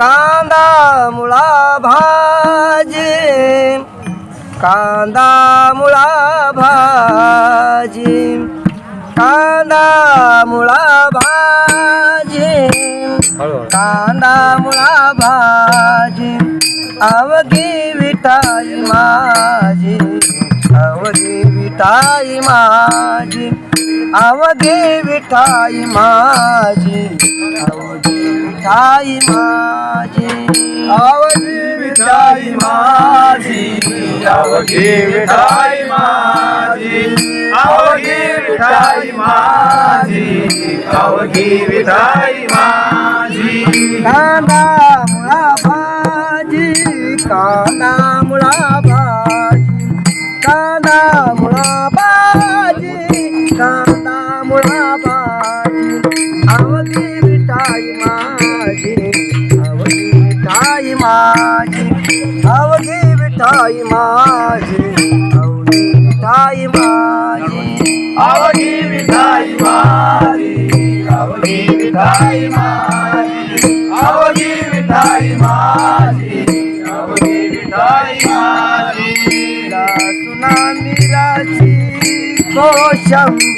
कांदा मुळा भाजी कांदा मुळा भाजी कांदा मुळा भाजी कांदा मुळा भाजी अवघी विठाई माझी अवघी विठाई माझी अवघी विठाई माझी अवघी विठाई माझी. आवडी विठाई माझी अवघी विठाई माझी अवघी विठाई माझी अवघी विठाई माझी. कांदा मुळा भाजी कांदा मुळा भाजी कांदा मुळा भाजी कांदा मुळा भाजी आवती विटाई माझी आवती विटाई माझी आवती विटाई माझी आवती विटाई माझी आवती विटाई माझी आवती विटाई माझी. கோஷம்பி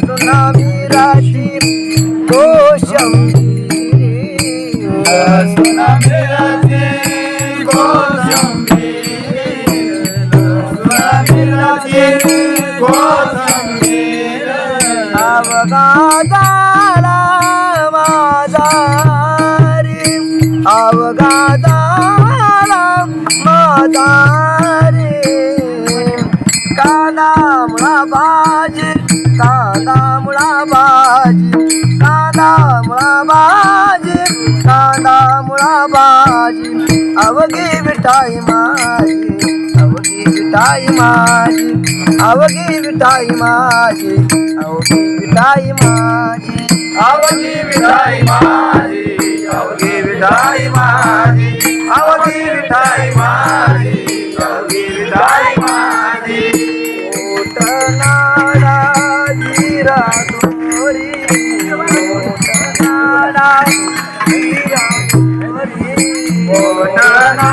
சுனாமி ராசி கோஷம்பி சுனாமி ராசி கோஷம்பி சுனாமி ராசி கோஷம்பி அவகாதால மாதாரி அவகாதால மாதாரி मुळा भाजी कांदा मुळा भाजी कांदा मुळा भाजी कांदा मुळा भाजी अवघी मिठाई माझी अवघी मिठाई माझी अवघी मिठाई माझी अवघी मिठाई माझी अवघी मिठाई माझी अवघी मिठाई Oh, no, no.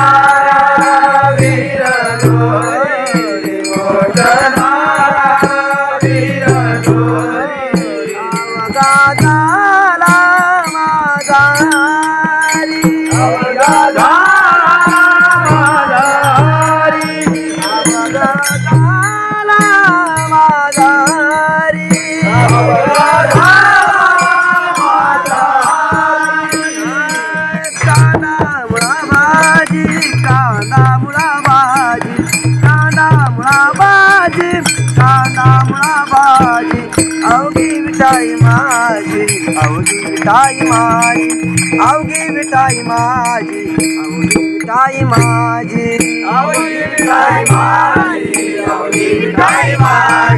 I'll give time aji, I'll give time aji, I'll give time aji, I'll give time aji, I'll give time aji, I'll give time aji.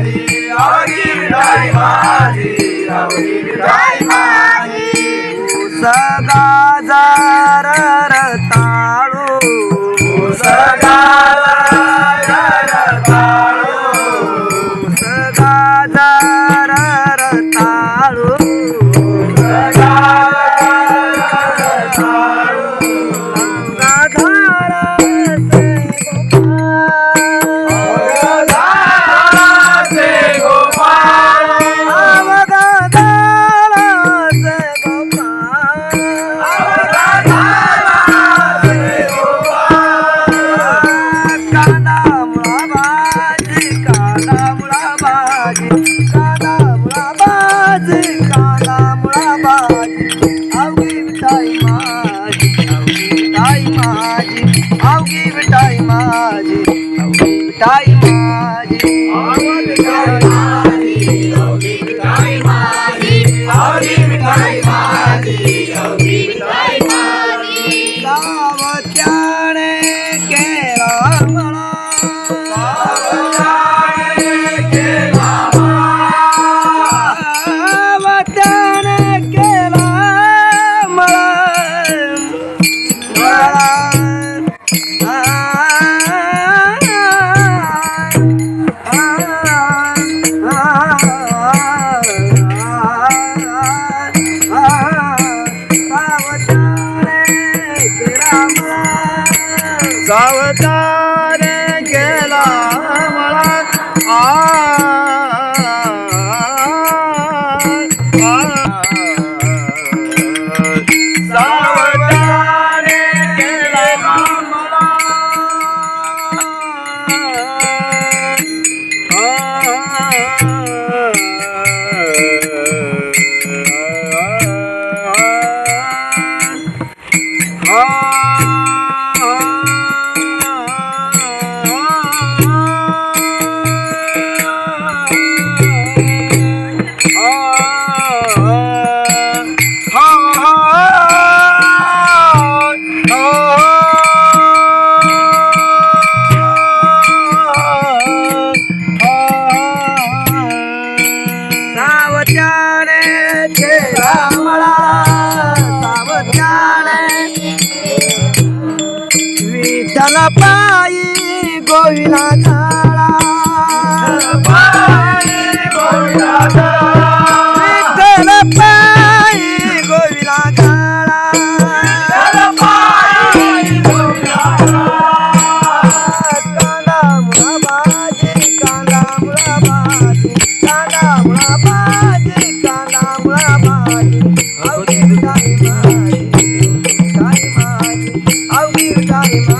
माझी अवघी मिठाई माझी अवघी मिठाई माझी गोविला काळा विठ्ठल पायी गोविला काळा कांदा मुळा भाजी कांदा मुळा भाजी कांदा मुळा भाजी कांदा मुळा भाजी अवघी विठाई माझी विठाई माझी अवघी विठाई माझी